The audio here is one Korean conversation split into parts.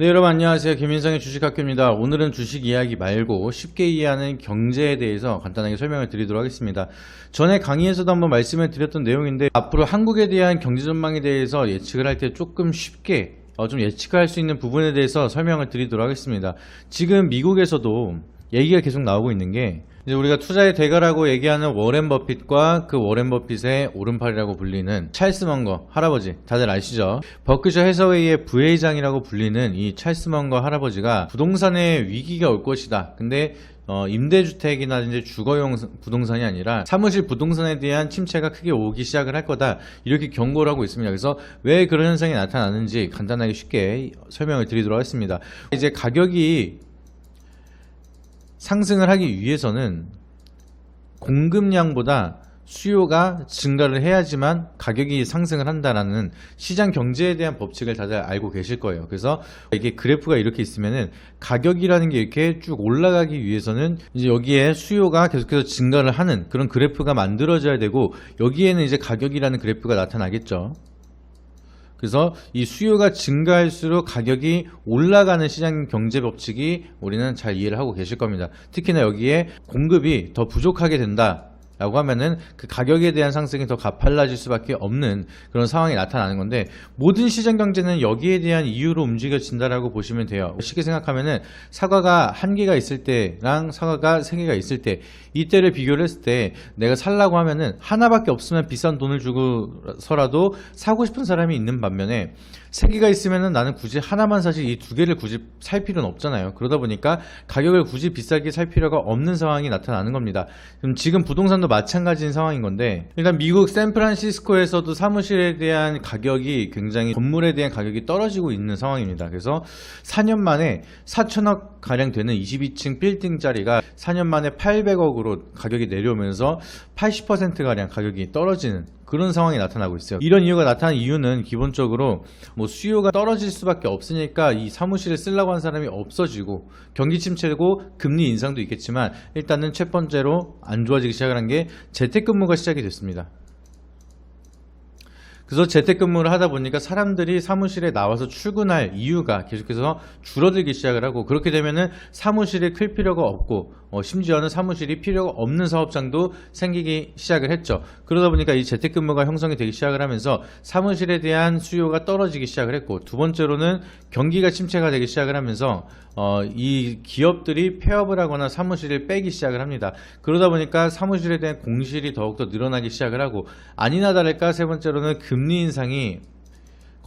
네, 여러분 안녕하세요. 김인성의 주식학교입니다. 오늘은 주식 이야기 말고 쉽게 이해하는 경제에 대해서 간단하게 설명을 드리도록 하겠습니다. 전에 강의에서도 한번 말씀을 드렸던 내용인데 앞으로 한국에 대한 경제 전망에 대해서 예측을 할 때 조금 쉽게 어, 좀 예측할 수 있는 부분에 대해서 설명을 드리도록 하겠습니다. 지금 미국에서도 얘기가 계속 나오고 있는 게 이제 우리가 투자의 대가라고 얘기하는 워렌 버핏과 그 워렌 버핏의 오른팔이라고 불리는 찰스 먼거 할아버지 다들 아시죠? 버크셔 해서웨이의 부회장이라고 불리는 이 찰스 먼거 할아버지가 부동산에 위기가 올 것이다. 근데 어, 임대주택이나 이제 주거용 부동산이 아니라 사무실 부동산에 대한 침체가 크게 오기 시작을 할 거다. 이렇게 경고를 하고 있습니다. 그래서 왜 그런 현상이 나타나는지 간단하게 쉽게 설명을 드리도록 하겠습니다. 이제 가격이 상승을 하기 위해서는 공급량보다 수요가 증가를 해야지만 가격이 상승을 한다라는 시장 경제에 대한 법칙을 다들 알고 계실 거예요. 그래서 이게 그래프가 이렇게 있으면은 가격이라는 게 이렇게 쭉 올라가기 위해서는 이제 여기에 수요가 계속해서 증가를 하는 그런 그래프가 만들어져야 되고 여기에는 이제 가격이라는 그래프가 나타나겠죠. 그래서 이 수요가 증가할수록 가격이 올라가는 시장 경제 법칙이 우리는 잘 이해를 하고 계실 겁니다. 특히나 여기에 공급이 더 부족하게 된다. 라고 하면은 그 가격에 대한 상승이 더 가팔라질 수밖에 없는 그런 상황이 나타나는 건데 모든 시장 경제는 여기에 대한 이유로 움직여진다라고 보시면 돼요. 쉽게 생각하면은 사과가 한 개가 있을 때랑 사과가 세 개가 있을 때 이때를 비교를 했을 때 내가 살라고 하면은 하나밖에 없으면 비싼 돈을 주고서라도 사고 싶은 사람이 있는 반면에 세 개가 있으면은 나는 굳이 하나만 사실 이 두 개를 굳이 살 필요는 없잖아요. 그러다 보니까 가격을 굳이 비싸게 살 필요가 없는 상황이 나타나는 겁니다. 지금 부동산도 마찬가지인 상황인 건데 일단 미국 샌프란시스코에서도 사무실에 대한 가격이 굉장히 건물에 대한 가격이 떨어지고 있는 상황입니다. 그래서 4년 만에 4천억 가량 되는 22층 빌딩짜리가 4년 만에 800억으로 가격이 내려오면서 80% 가량 가격이 떨어지는 그런 상황이 나타나고 있어요. 이런 이유가 나타난 이유는 기본적으로 뭐 수요가 떨어질 수밖에 없으니까 이 사무실을 쓰려고 하는 사람이 없어지고 경기 침체고 금리 인상도 있겠지만 일단은 첫 번째로 안 좋아지기 시작을 한게 재택근무가 시작이 됐습니다. 그래서 재택근무를 하다 보니까 사람들이 사무실에 나와서 출근할 이유가 계속해서 줄어들기 시작을 하고 그렇게 되면은 사무실이 클 필요가 없고 어, 심지어는 사무실이 필요가 없는 사업장도 생기기 시작을 했죠. 그러다 보니까 이 재택근무가 형성이 되기 시작을 하면서 사무실에 대한 수요가 떨어지기 시작을 했고 두 번째로는 경기가 침체가 되기 시작을 하면서 어, 이 기업들이 폐업을 하거나 사무실을 빼기 시작을 합니다. 그러다 보니까 사무실에 대한 공실이 더욱더 늘어나기 시작을 하고 아니나 다를까 세 번째로는 금리 인상이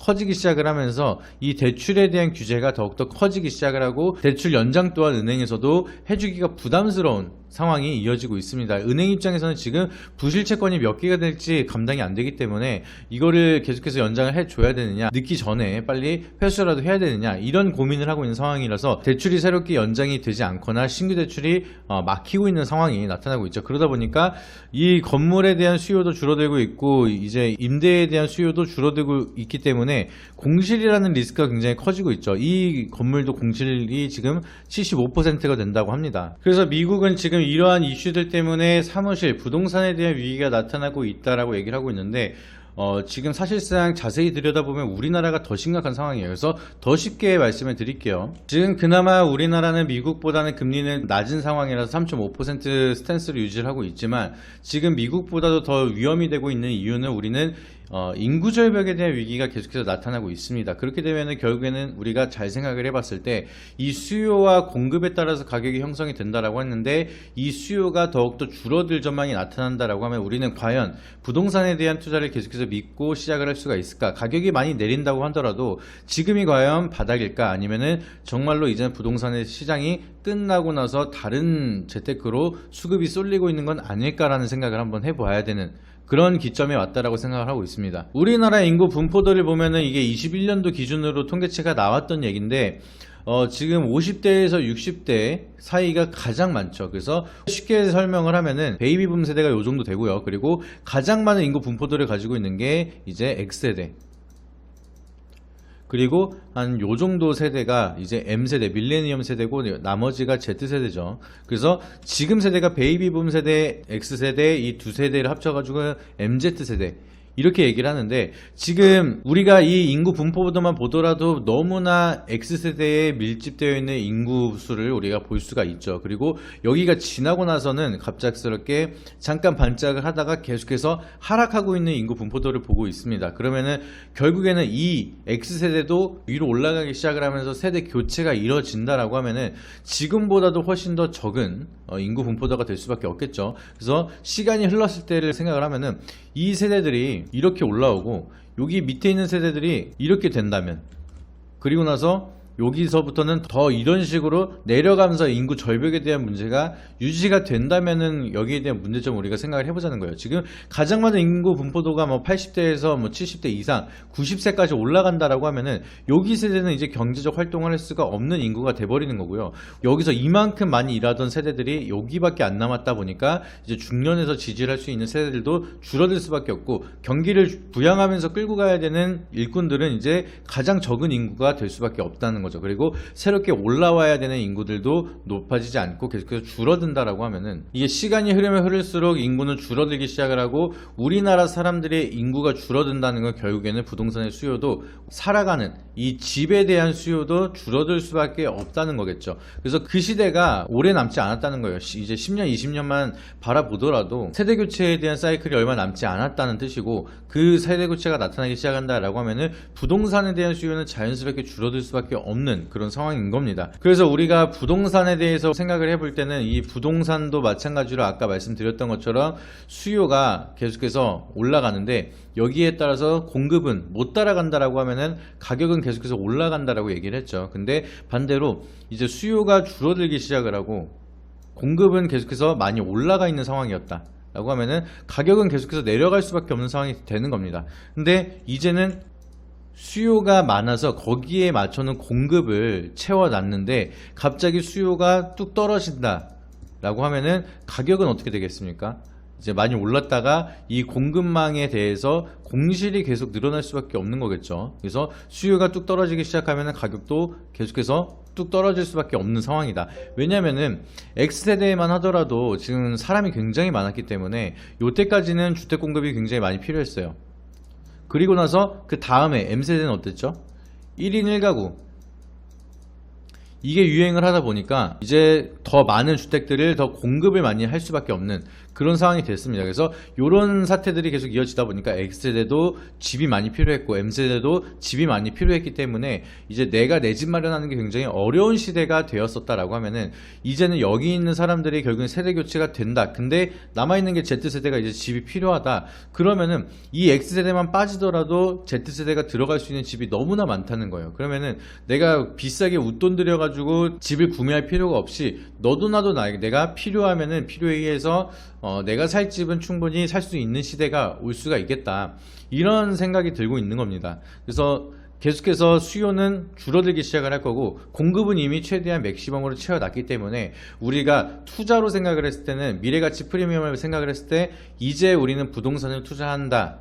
커지기 시작을 하면서 이 대출에 대한 규제가 더욱더 커지기 시작을 하고 대출 연장 또한 은행에서도 해주기가 부담스러운 상황이 이어지고 있습니다. 은행 입장에서는 지금 부실 채권이 몇 개가 될지 감당이 안 되기 때문에 이거를 계속해서 연장을 해줘야 되느냐 늦기 전에 빨리 회수라도 해야 되느냐 이런 고민을 하고 있는 상황이라서 대출이 새롭게 연장이 되지 않거나 신규 대출이 어, 막히고 있는 상황이 나타나고 있죠. 그러다 보니까 이 건물에 대한 수요도 줄어들고 있고 이제 임대에 대한 수요도 줄어들고 있기 때문에 공실이라는 리스크가 굉장히 커지고 있죠. 이 건물도 공실이 지금 75%가 된다고 합니다. 그래서 미국은 지금 이러한 이슈들 때문에 사무실, 부동산에 대한 위기가 나타나고 있다라고 얘기를 하고 있는데 어, 지금 사실상 자세히 들여다보면 우리나라가 더 심각한 상황이에요. 그래서 더 쉽게 말씀을 드릴게요. 지금 그나마 우리나라는 미국보다는 금리는 낮은 상황이라서 3.5% 스탠스를 유지를 하고 있지만 지금 미국보다도 더 위험이 되고 있는 이유는 우리는 어, 인구 절벽에 대한 위기가 계속해서 나타나고 있습니다. 그렇게 되면 결국에는 우리가 잘 생각을 해봤을 때 이 수요와 공급에 따라서 가격이 형성이 된다라고 했는데 이 수요가 더욱더 줄어들 전망이 나타난다라고 하면 우리는 과연 부동산에 대한 투자를 계속해서 믿고 시작을 할 수가 있을까? 가격이 많이 내린다고 하더라도 지금이 과연 바닥일까? 아니면은 정말로 이제는 부동산의 시장이 끝나고 나서 다른 재테크로 수급이 쏠리고 있는 건 아닐까라는 생각을 한번 해봐야 되는 그런 기점에 왔다라고 생각을 하고 있습니다. 우리나라 인구 분포도를 보면은 이게 21년도 기준으로 통계치가 나왔던 얘기인데 어, 지금 50대에서 60대 사이가 가장 많죠. 그래서 쉽게 설명을 하면은 베이비붐 세대가 요 정도 되고요. 그리고 가장 많은 인구 분포도를 가지고 있는 게 이제 X세대. 그리고 한 요 정도 세대가 이제 M세대, 밀레니엄 세대고 나머지가 Z세대죠. 그래서 지금 세대가 베이비붐 세대, X세대 이 두 세대를 합쳐가지고 MZ세대. 이렇게 얘기를 하는데 지금 우리가 이 인구 분포도만 보더라도 너무나 X세대에 밀집되어 있는 인구 수를 우리가 볼 수가 있죠. 그리고 여기가 지나고 나서는 갑작스럽게 잠깐 반짝을 하다가 계속해서 하락하고 있는 인구 분포도를 보고 있습니다. 그러면은 결국에는 이 X세대도 위로 올라가기 시작을 하면서 세대 교체가 이뤄진다라고 하면은 지금보다도 훨씬 더 적은 어, 인구 분포도가 될 수밖에 없겠죠. 그래서 시간이 흘렀을 때를 생각을 하면은 이 세대들이 이렇게 올라오고 여기 밑에 있는 세대들이 이렇게 된다면 그리고 나서 여기서부터는 더 이런 식으로 내려가면서 인구 절벽에 대한 문제가 유지가 된다면은 여기에 대한 문제점 우리가 생각을 해보자는 거예요. 지금 가장 많은 인구 분포도가 뭐 80대에서 뭐 70대 이상, 90세까지 올라간다라고 하면은 여기 세대는 이제 경제적 활동을 할 수가 없는 인구가 돼버리는 거고요. 여기서 이만큼 많이 일하던 세대들이 여기밖에 안 남았다 보니까 이제 중년에서 지지를 할 수 있는 세대들도 줄어들 수밖에 없고 경기를 부양하면서 끌고 가야 되는 일꾼들은 이제 가장 적은 인구가 될 수밖에 없다는 거죠. 그리고 새롭게 올라와야 되는 인구들도 높아지지 않고 계속해서 줄어든다라고 하면은 이게 시간이 흐르면 흐를수록 인구는 줄어들기 시작을 하고 우리나라 사람들의 인구가 줄어든다는 건 결국에는 부동산의 수요도 살아가는 이 집에 대한 수요도 줄어들 수밖에 없다는 거겠죠. 그래서 그 시대가 오래 남지 않았다는 거예요. 시- 이제 10년, 20년만 바라보더라도 세대 교체에 대한 사이클이 얼마 남지 않았다는 뜻이고 그 세대 교체가 나타나기 시작한다라고 하면은 부동산에 대한 수요는 자연스럽게 줄어들 수밖에 없는 그런 상황인 겁니다. 그래서 우리가 부동산에 대해서 생각을 해볼 때는 이 부동산도 마찬가지로 아까 말씀드렸던 것처럼 수요가 계속해서 올라가는데 여기에 따라서 공급은 못 따라간다라고 하면은 가격은 계속해서 올라간다라고 얘기를 했죠. 근데 반대로 이제 수요가 줄어들기 시작을 하고 공급은 계속해서 많이 올라가 있는 상황이었다. 라고 하면은 가격은 계속해서 내려갈 수밖에 없는 상황이 되는 겁니다. 근데 이제는 수요가 많아서 거기에 맞춰는 공급을 채워놨는데 갑자기 수요가 뚝 떨어진다. 라고 하면은 가격은 어떻게 되겠습니까? 이제 많이 올랐다가 이 공급망에 대해서 공실이 계속 늘어날 수밖에 없는 거겠죠. 그래서 수요가 뚝 떨어지기 시작하면 가격도 계속해서 뚝 떨어질 수밖에 없는 상황이다. 왜냐면은 X세대만 하더라도 지금 사람이 굉장히 많았기 때문에 요때까지는 주택 공급이 굉장히 많이 필요했어요. 그리고 나서 그 다음에 M세대는 어땠죠? 1인 1가구. 이게 유행을 하다 보니까 이제 더 많은 주택들을 더 공급을 많이 할 수밖에 없는 그런 상황이 됐습니다. 그래서 이런 사태들이 계속 이어지다 보니까 X세대도 집이 많이 필요했고 M세대도 집이 많이 필요했기 때문에 이제 내가 내 집 마련하는 게 굉장히 어려운 시대가 되었었다라고 하면은 이제는 여기 있는 사람들이 결국엔 세대 교체가 된다. 근데 남아 있는 게 Z세대가 이제 집이 필요하다. 그러면은 이 X세대만 빠지더라도 Z세대가 들어갈 수 있는 집이 너무나 많다는 거예요. 그러면은 내가 비싸게 웃돈 들여 가지고 집을 구매할 필요가 없이 너도 나도 나, 내가 필요하면은 필요에 의해서 어, 내가 살 집은 충분히 살 수 있는 시대가 올 수가 있겠다. 이런 생각이 들고 있는 겁니다. 그래서 계속해서 수요는 줄어들기 시작을 할 거고 공급은 이미 최대한 맥시멈으로 채워놨기 때문에 우리가 투자로 생각을 했을 때는 미래가치 프리미엄을 생각을 했을 때 이제 우리는 부동산을 투자한다.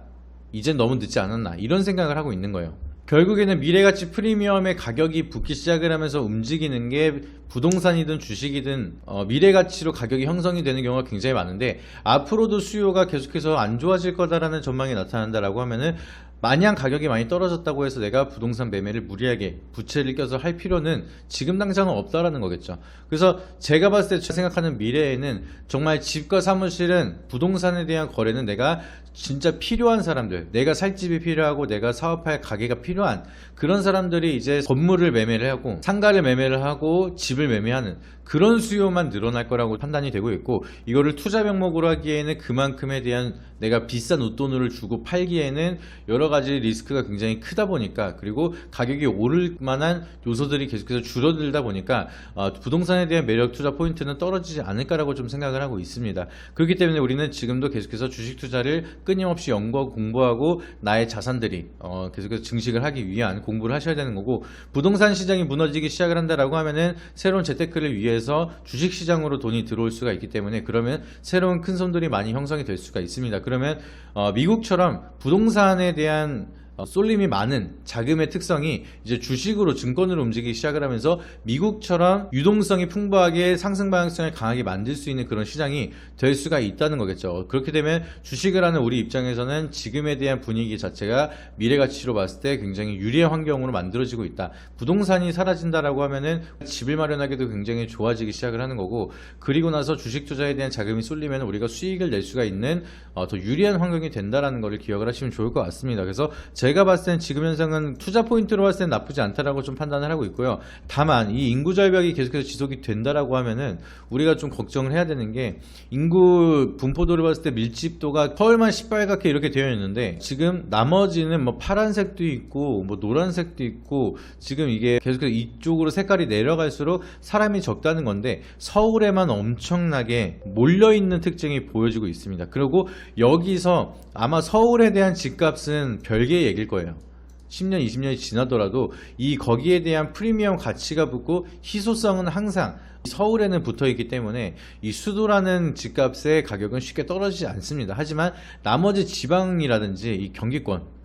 이젠 너무 늦지 않았나 이런 생각을 하고 있는 거예요. 결국에는 미래가치 프리미엄의 가격이 붙기 시작을 하면서 움직이는 게 부동산이든 주식이든 어, 미래가치로 가격이 형성이 되는 경우가 굉장히 많은데 앞으로도 수요가 계속해서 안 좋아질 거다라는 전망이 나타난다라고 하면은 마냥 가격이 많이 떨어졌다고 해서 내가 부동산 매매를 무리하게 부채를 껴서 할 필요는 지금 당장은 없다라는 거겠죠. 그래서 제가 봤을 때 생각하는 미래에는 정말 집과 사무실은 부동산에 대한 거래는 내가 진짜 필요한 사람들, 내가 살 집이 필요하고 내가 사업할 가게가 필요한 그런 사람들이 이제 건물을 매매를 하고 상가를 매매를 하고 집을 매매하는 그런 수요만 늘어날 거라고 판단이 되고 있고 이거를 투자 명목으로 하기에는 그만큼에 대한 내가 비싼 웃돈을 주고 팔기에는 여러 가지 리스크가 굉장히 크다 보니까 그리고 가격이 오를 만한 요소들이 계속해서 줄어들다 보니까 어, 부동산에 대한 매력 투자 포인트는 떨어지지 않을까라고 좀 생각을 하고 있습니다. 그렇기 때문에 우리는 지금도 계속해서 주식 투자를 끊임없이 연구하고 공부하고 나의 자산들이 어, 계속해서 증식을 하기 위한 공부를 하셔야 되는 거고 부동산 시장이 무너지기 시작을 한다라고 하면은 새로운 재테크를 위해 서 주식 시장으로 돈이 들어올 수가 있기 때문에 그러면 새로운 큰 손들이 많이 형성이 될 수가 있습니다. 그러면 어, 미국처럼 부동산에 대한 어, 쏠림이 많은 자금의 특성이 이제 주식으로 증권으로 움직이기 시작을 하면서 미국처럼 유동성이 풍부하게 상승 방향성을 강하게 만들 수 있는 그런 시장이 될 수가 있다는 거겠죠. 그렇게 되면 주식을 하는 우리 입장에서는 지금에 대한 분위기 자체가 미래 가치로 봤을 때 굉장히 유리한 환경으로 만들어지고 있다. 부동산이 사라진다라고 하면은 집을 마련하기도 굉장히 좋아지기 시작을 하는 거고 그리고 나서 주식 투자에 대한 자금이 쏠리면 우리가 수익을 낼 수가 있는 어, 더 유리한 환경이 된다라는 것을 기억을 하시면 좋을 것 같습니다. 그래서 제가 봤을 땐 지금 현상은 투자 포인트로 봤을 땐 나쁘지 않다라고 좀 판단을 하고 있고요. 다만 이 인구 절벽이 계속해서 지속이 된다라고 하면은 우리가 좀 걱정을 해야 되는 게 인구 분포도를 봤을 때 밀집도가 서울만 시뻘겋게 이렇게 되어 있는데 지금 나머지는 뭐 파란색도 있고 뭐 노란색도 있고 지금 이게 계속해서 이쪽으로 색깔이 내려갈수록 사람이 적다는 건데 서울에만 엄청나게 몰려 있는 특징이 보여지고 있습니다. 그리고 여기서 아마 서울에 대한 집값은 별개의 얘기 일 거예요. 10년, 20년이 지나더라도 이 거기에 대한 프리미엄 가치가 붙고 희소성은 항상 서울에는 붙어 있기 때문에 이 수도라는 집값의 가격은 쉽게 떨어지지 않습니다. 하지만 나머지 지방이라든지 이 경기권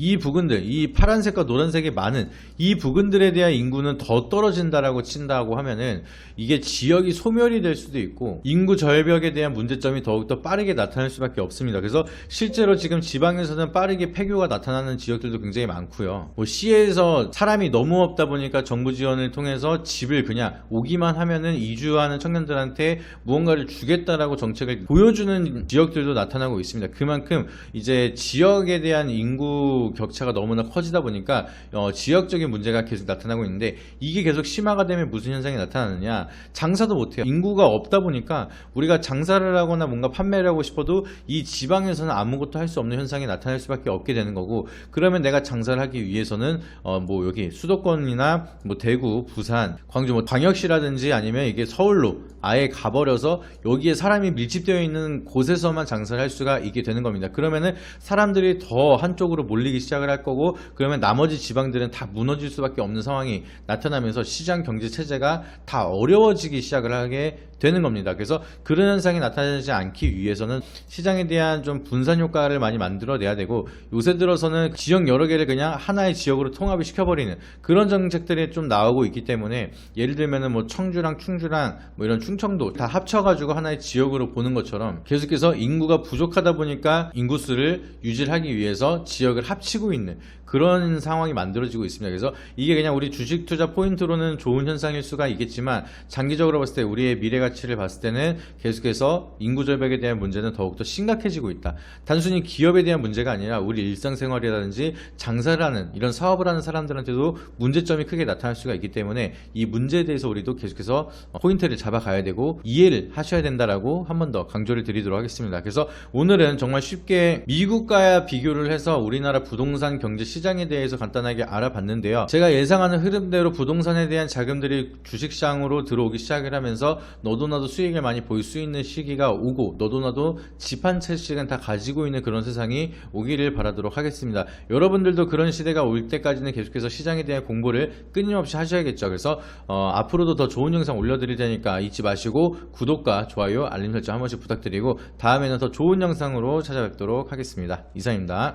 이 부근들, 이 파란색과 노란색이 많은 이 부근들에 대한 인구는 더 떨어진다라고 친다고 하면은 이게 지역이 소멸이 될 수도 있고 인구 절벽에 대한 문제점이 더욱더 빠르게 나타날 수밖에 없습니다. 그래서 실제로 지금 지방에서는 빠르게 폐교가 나타나는 지역들도 굉장히 많고요. 뭐 시에서 사람이 너무 없다 보니까 정부 지원을 통해서 집을 그냥 오기만 하면은 이주하는 청년들한테 무언가를 주겠다라고 정책을 보여주는 지역들도 나타나고 있습니다. 그만큼 이제 지역에 대한 인구 격차가 너무나 커지다 보니까 어, 지역적인 문제가 계속 나타나고 있는데 이게 계속 심화가 되면 무슨 현상이 나타나느냐. 장사도 못해요. 인구가 없다 보니까 우리가 장사를 하거나 뭔가 판매를 하고 싶어도 이 지방에서는 아무것도 할 수 없는 현상이 나타날 수밖에 없게 되는 거고 그러면 내가 장사를 하기 위해서는 어, 뭐 여기 수도권이나 뭐 대구 부산 광주 뭐 광역시라든지 아니면 이게 서울로 아예 가버려서 여기에 사람이 밀집되어 있는 곳에서만 장사를 할 수가 있게 되는 겁니다. 그러면은 사람들이 더 한쪽으로 몰리기 시작을 할 거고 그러면 나머지 지방들은 다 무너질 수밖에 없는 상황이 나타나면서 시장 경제 체제가 다 어려워지기 시작을 하게 되는 겁니다. 그래서 그런 현상이 나타나지 않기 위해서는 시장에 대한 좀 분산 효과를 많이 만들어내야 되고 요새 들어서는 지역 여러 개를 그냥 하나의 지역으로 통합을 시켜버리는 그런 정책들이 좀 나오고 있기 때문에 예를 들면은 뭐 청주랑 충주랑 뭐 이런 충청도 다 합쳐가지고 하나의 지역으로 보는 것처럼 계속해서 인구가 부족하다 보니까 인구수를 유지를 하기 위해서 지역을 합 치고 있는 그런 상황이 만들어지고 있습니다. 그래서 이게 그냥 우리 주식 투자 포인트로는 좋은 현상일 수가 있겠지만 장기적으로 봤을 때 우리의 미래 가치를 봤을 때는 계속해서 인구 절벽에 대한 문제는 더욱더 심각해지고 있다. 단순히 기업에 대한 문제가 아니라 우리 일상생활이라든지 장사를 하는 이런 사업을 하는 사람들한테도 문제점이 크게 나타날 수가 있기 때문에 이 문제에 대해서 우리도 계속해서 포인트를 잡아가야 되고 이해를 하셔야 된다라고 한 번 더 강조를 드리도록 하겠습니다. 그래서 오늘은 정말 쉽게 미국과 비교를 해서 우리나라 부동산 경제 시장에 대해서 간단하게 알아봤는데요. 제가 예상하는 흐름대로 부동산에 대한 자금들이 주식시장으로 들어오기 시작을 하면서 너도 나도 수익을 많이 볼수 있는 시기가 오고 너도 나도 집 한 채씩은 다 가지고 있는 그런 세상이 오기를 바라도록 하겠습니다. 여러분들도 그런 시대가 올 때까지는 계속해서 시장에 대한 공부를 끊임없이 하셔야겠죠. 그래서 어, 앞으로도 더 좋은 영상 올려드릴 테니까 잊지 마시고 구독과 좋아요, 알림 설정 한 번씩 부탁드리고 다음에는 더 좋은 영상으로 찾아뵙도록 하겠습니다. 이상입니다.